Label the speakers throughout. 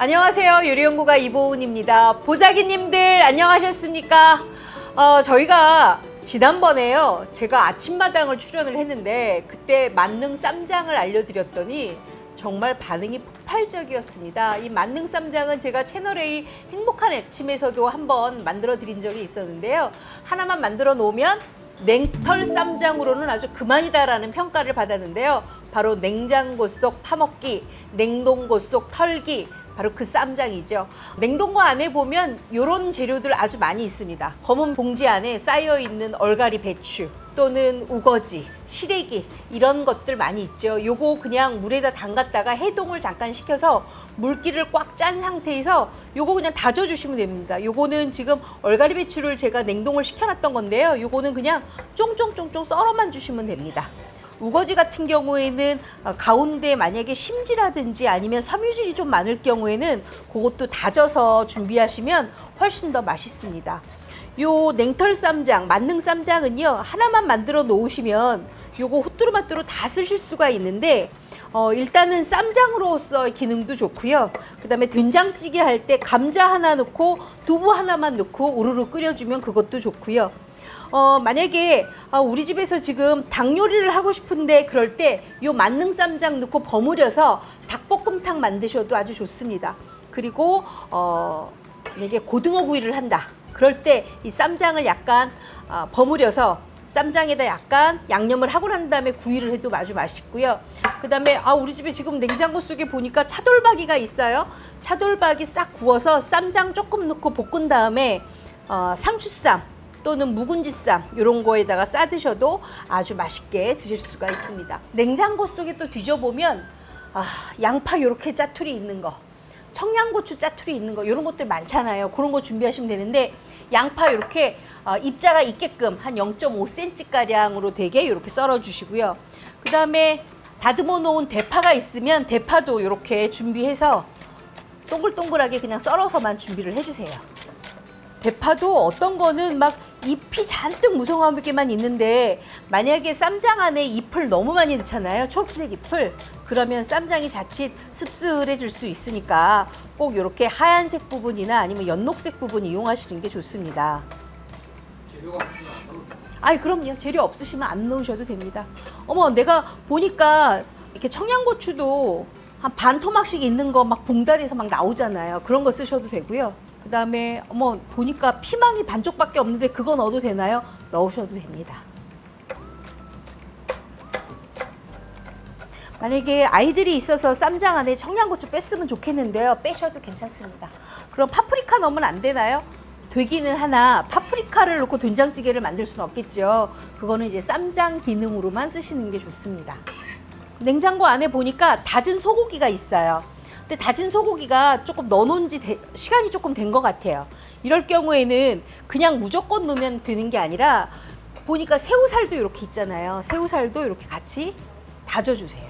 Speaker 1: 안녕하세요. 요리연구가 이보은입니다. 보자기님들 안녕하셨습니까? 어, 저희가 지난번에요. 제가 아침마당을 출연을 했는데 그때 만능 쌈장을 알려드렸더니 정말 반응이 폭발적이었습니다. 이 만능 쌈장은 제가 채널A 행복한 아침에서도 한번 만들어 드린 적이 있었는데요. 하나만 만들어 놓으면 냉털 쌈장으로는 아주 그만이다라는 평가를 받았는데요. 바로 냉장고 속 파먹기, 냉동고 속 털기, 바로 그 쌈장이죠. 냉동고 안에 보면 이런 재료들 아주 많이 있습니다. 검은 봉지 안에 쌓여 있는 얼갈이 배추 또는 우거지, 시래기 이런 것들 많이 있죠. 요거 그냥 물에다 담갔다가 해동을 잠깐 시켜서 물기를 꽉 짠 상태에서 요거 그냥 다져 주시면 됩니다. 요거는 지금 얼갈이 배추를 제가 냉동을 시켜놨던 건데요. 요거는 그냥 쫑쫑쫑쫑 썰어만 주시면 됩니다. 우거지 같은 경우에는 어, 가운데 만약에 심지라든지 아니면 섬유질이 좀 많을 경우에는 그것도 다져서 준비하시면 훨씬 더 맛있습니다. 요 냉털 쌈장, 만능 쌈장은요 하나만 만들어 놓으시면 요거 후뚜루마뚜루 다 쓰실 수가 있는데 어, 일단은 쌈장으로서 기능도 좋고요. 그다음에 된장찌개 할 때 감자 하나 넣고 두부 하나만 넣고 우르르 끓여주면 그것도 좋고요. 어, 만약에 아, 우리 집에서 지금 닭 요리를 하고 싶은데 그럴 때 요 만능 쌈장 넣고 버무려서 닭볶음탕 만드셔도 아주 좋습니다. 그리고 어, 만약에 고등어 구이를 한다. 그럴 때 이 쌈장을 약간 아, 버무려서 쌈장에다 약간 양념을 하고 난 다음에 구이를 해도 아주 맛있고요. 그 다음에 아 우리 집에 지금 냉장고 속에 보니까 차돌박이가 있어요. 차돌박이 싹 구워서 쌈장 조금 넣고 볶은 다음에 어, 상추쌈 또는 묵은지쌈 이런 거에다가 싸 드셔도 아주 맛있게 드실 수가 있습니다. 냉장고 속에 또 뒤져보면 아, 양파 이렇게 짜투리 있는 거 청양고추 짜투리 있는 거 이런 것들 많잖아요. 그런 거 준비하시면 되는데 양파 이렇게 어, 입자가 있게끔 한 0.5cm 가량으로 되게 이렇게 썰어 주시고요. 그 다음에 다듬어 놓은 대파가 있으면 대파도 이렇게 준비해서 동글동글하게 그냥 썰어서만 준비를 해주세요. 대파도 어떤 거는 막 잎이 잔뜩 무성하게만 있는데 만약에 쌈장 안에 잎을 너무 많이 넣잖아요. 초록색 잎을. 그러면 쌈장이 자칫 씁쓸해질 수 있으니까 꼭 이렇게 하얀색 부분이나 아니면 연녹색 부분 이용하시는 게 좋습니다.
Speaker 2: 재료가 없으면 안 넣어도
Speaker 1: 아이 그럼요. 재료 없으시면 안 넣으셔도 됩니다. 어머 내가 보니까 이렇게 청양고추도 한 반 토막씩 있는 거 막 봉다리에서 막 나오잖아요. 그런 거 쓰셔도 되고요. 그다음에 어머 보니까 피망이 반쪽밖에 없는데 그거 넣어도 되나요? 넣으셔도 됩니다. 만약에 아이들이 있어서 쌈장 안에 청양고추 뺐으면 좋겠는데요. 빼셔도 괜찮습니다. 그럼 파프리카 넣으면 안 되나요? 되기는 하나 파프리카를 넣고 된장찌개를 만들 수는 없겠죠. 그거는 이제 쌈장 기능으로만 쓰시는 게 좋습니다. 냉장고 안에 보니까 다진 소고기가 있어요. 근데 다진 소고기가 조금 넣어놓은 지 대- 시간이 조금 된 것 같아요. 이럴 경우에는 그냥 무조건 넣으면 되는 게 아니라 보니까 새우살도 이렇게 있잖아요. 새우살도 이렇게 같이 다져주세요.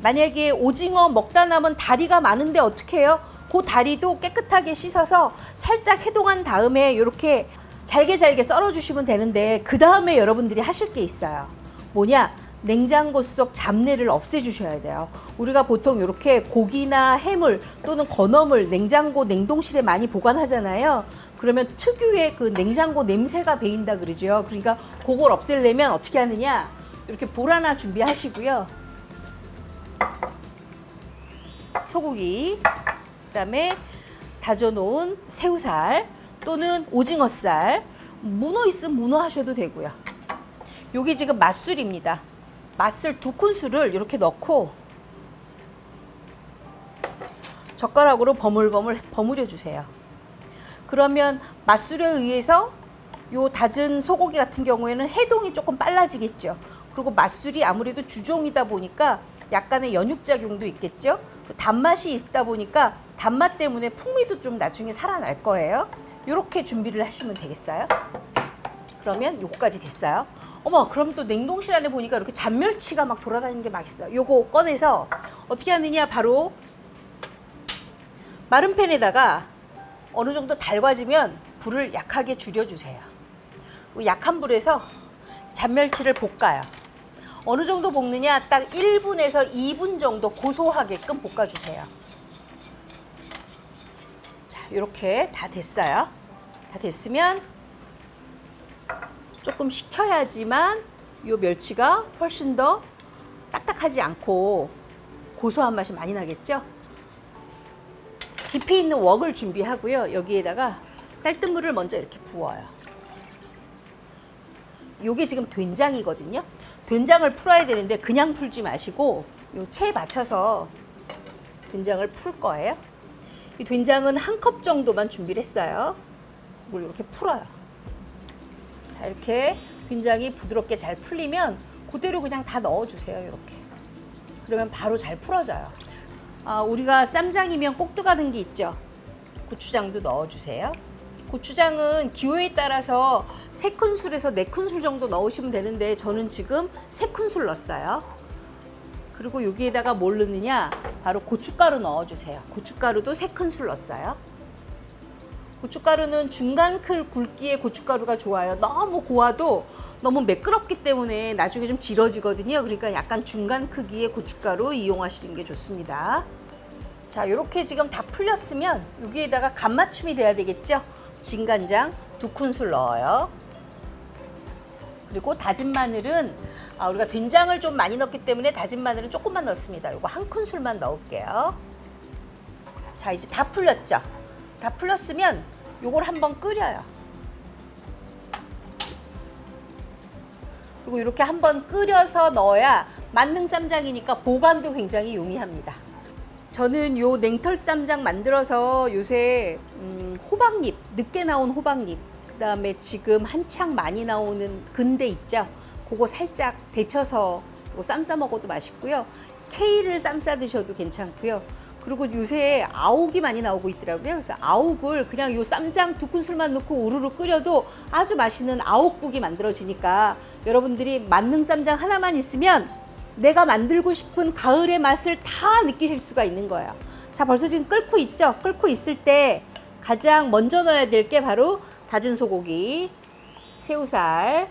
Speaker 1: 만약에 오징어 먹다 남은 다리가 많은데 어떻게 해요? 그 다리도 깨끗하게 씻어서 살짝 해동한 다음에 이렇게 잘게 잘게 썰어 주시면 되는데 그 다음에 여러분들이 하실 게 있어요. 뭐냐? 냉장고 속 잡내를 없애 주셔야 돼요. 우리가 보통 이렇게 고기나 해물 또는 건어물 냉장고 냉동실에 많이 보관하잖아요. 그러면 특유의 그 냉장고 냄새가 배인다 그러죠. 그러니까 그걸 없애려면 어떻게 하느냐? 이렇게 볼 하나 준비하시고요. 소고기, 그다음에 다져놓은 새우살 또는 오징어살, 문어 있으면 문어 하셔도 되고요. 여기 지금 맛술입니다. 맛술 두 큰술을 이렇게 넣고 젓가락으로 버물버물 버무려 주세요. 그러면 맛술에 의해서 요 다진 소고기 같은 경우에는 해동이 조금 빨라지겠죠. 그리고 맛술이 아무래도 주종이다 보니까 약간의 연육작용도 있겠죠. 단맛이 있다 보니까 단맛 때문에 풍미도 좀 나중에 살아날 거예요. 이렇게 준비를 하시면 되겠어요. 그러면 요거까지 됐어요. 어머, 그럼 또 냉동실 안에 보니까 이렇게 잔멸치가 막 돌아다니는 게 막 있어요. 요거 꺼내서 어떻게 하느냐, 바로 마른 팬에다가 어느 정도 달궈지면 불을 약하게 줄여주세요. 약한 불에서 잔멸치를 볶아요. 어느 정도 볶느냐? 딱 1분에서 2분 정도 고소하게끔 볶아주세요. 자, 이렇게 다 됐어요. 다 됐으면 조금 식혀야지만 이 멸치가 훨씬 더 딱딱하지 않고 고소한 맛이 많이 나겠죠? 깊이 있는 웍을 준비하고요. 여기에다가 쌀뜨물을 먼저 이렇게 부어요. 요게 지금 된장이거든요. 된장을 풀어야 되는데 그냥 풀지 마시고 요 체에 맞춰서 된장을 풀 거예요. 이 된장은 한 컵 정도만 준비를 했어요. 이걸 이렇게 풀어요. 자, 이렇게 된장이 부드럽게 잘 풀리면 그대로 그냥 다 넣어주세요. 이렇게. 그러면 바로 잘 풀어져요. 아, 우리가 쌈장이면 꼭 들어가는 게 있죠. 고추장도 넣어주세요. 고추장은 기호에 따라서 3큰술에서 4큰술 정도 넣으시면 되는데 저는 지금 3큰술 넣었어요. 그리고 여기에다가 뭘 넣느냐? 바로 고춧가루 넣어주세요. 고춧가루도 3큰술 넣었어요. 고춧가루는 중간 클 굵기의 고춧가루가 좋아요. 너무 고와도 너무 매끄럽기 때문에 나중에 좀 길어지거든요. 그러니까 약간 중간 크기의 고춧가루 이용하시는 게 좋습니다. 자, 이렇게 지금 다 풀렸으면 여기에다가 간 맞춤이 돼야 되겠죠? 진간장 두 큰술 넣어요. 그리고 다진 마늘은 아, 우리가 된장을 좀 많이 넣기 때문에 다진 마늘은 조금만 넣습니다. 이거 한 큰술만 넣을게요. 자, 이제 다 풀렸죠? 다 풀렸으면 요걸 한번 끓여요. 그리고 이렇게 한번 끓여서 넣어야 만능 쌈장이니까 보관도 굉장히 용이합니다. 저는 요 냉털 쌈장 만들어서 요새 음, 호박잎 늦게 나온 호박잎 그다음에 지금 한창 많이 나오는 근대 있죠. 그거 살짝 데쳐서 쌈 싸 먹어도 맛있고요. 케일을 쌈싸 드셔도 괜찮고요. 그리고 요새 아욱이 많이 나오고 있더라고요. 그래서 아욱을 그냥 요 쌈장 두 큰술만 넣고 우르르 끓여도 아주 맛있는 아욱국이 만들어지니까 여러분들이 만능 쌈장 하나만 있으면 내가 만들고 싶은 가을의 맛을 다 느끼실 수가 있는 거예요. 자, 벌써 지금 끓고 있죠? 끓고 있을 때 가장 먼저 넣어야 될 게 바로 다진 소고기, 새우살,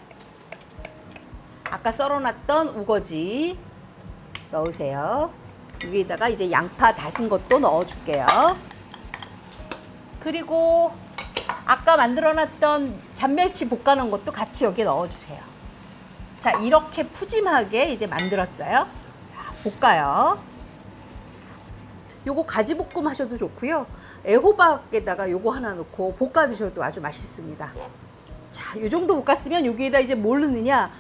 Speaker 1: 아까 썰어놨던 우거지 넣으세요. 위에다가 이제 양파 다진 것도 넣어줄게요. 그리고 아까 만들어놨던 잔멸치 볶아놓은 것도 같이 여기에 넣어주세요. 자, 이렇게 푸짐하게 이제 만들었어요. 자, 볶아요. 요거 가지볶음 하셔도 좋고요. 애호박에다가 요거 하나 넣고 볶아 드셔도 아주 맛있습니다. 자, 요 정도 볶았으면 여기에다 이제 뭘 넣느냐?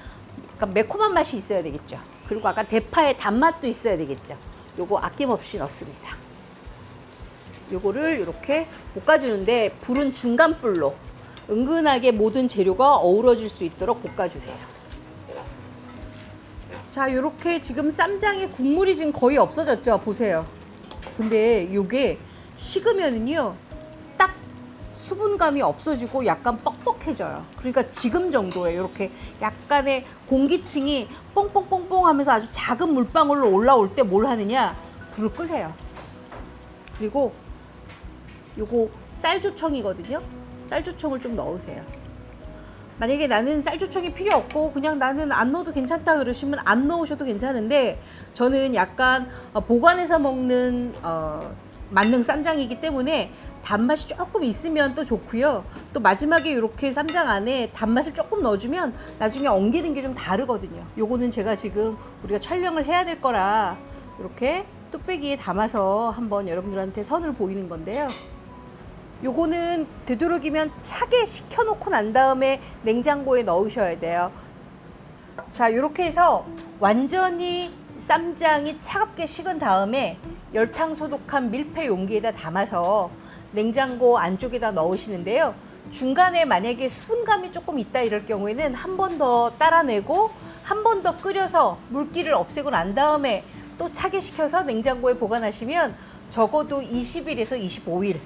Speaker 1: 약간 매콤한 맛이 있어야 되겠죠. 그리고 아까 대파의 단맛도 있어야 되겠죠. 요거 아낌없이 넣습니다. 요거를 이렇게 볶아주는데 불은 중간 불로 은근하게 모든 재료가 어우러질 수 있도록 볶아주세요. 자, 이렇게 지금 쌈장에 국물이 지금 거의 없어졌죠. 보세요. 근데 요게 식으면은요, 딱 수분감이 없어지고 약간 뻑뻑해져요. 그러니까 지금 정도에 이렇게 약간의 공기층이 뽕뽕뽕뽕 하면서 아주 작은 물방울로 올라올 때 뭘 하느냐? 불을 끄세요. 그리고 요거 쌀조청이거든요. 쌀조청을 좀 넣으세요. 만약에 나는 쌀조청이 필요 없고 그냥 나는 안 넣어도 괜찮다 그러시면 안 넣으셔도 괜찮은데 저는 약간 어, 보관해서 먹는 어, 만능 쌈장이기 때문에 단맛이 조금 있으면 또 좋고요. 또 마지막에 이렇게 쌈장 안에 단맛을 조금 넣어주면 나중에 엉기는 게 좀 다르거든요. 요거는 제가 지금 우리가 촬영을 해야 될 거라 이렇게 뚝배기에 담아서 한번 여러분들한테 선을 보이는 건데요. 요거는 되도록이면 차게 식혀놓고 난 다음에 냉장고에 넣으셔야 돼요. 자, 이렇게 해서 완전히 쌈장이 차갑게 식은 다음에 열탕 소독한 밀폐 용기에다 담아서 냉장고 안쪽에다 넣으시는데요. 중간에 만약에 수분감이 조금 있다 이럴 경우에는 한 번 더 따라내고 한 번 더 끓여서 물기를 없애고 난 다음에 또 차게 식혀서 냉장고에 보관하시면 적어도 20일에서 25일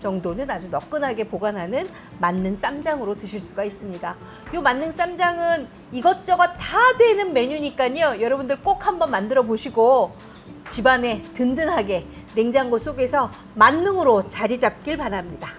Speaker 1: 정도는 아주 너끈하게 보관하는 만능 쌈장으로 드실 수가 있습니다. 이 만능 쌈장은 이것저것 다 되는 메뉴니까요. 여러분들 꼭 한번 만들어 보시고 집안에 든든하게 냉장고 속에서 만능으로 자리 잡길 바랍니다.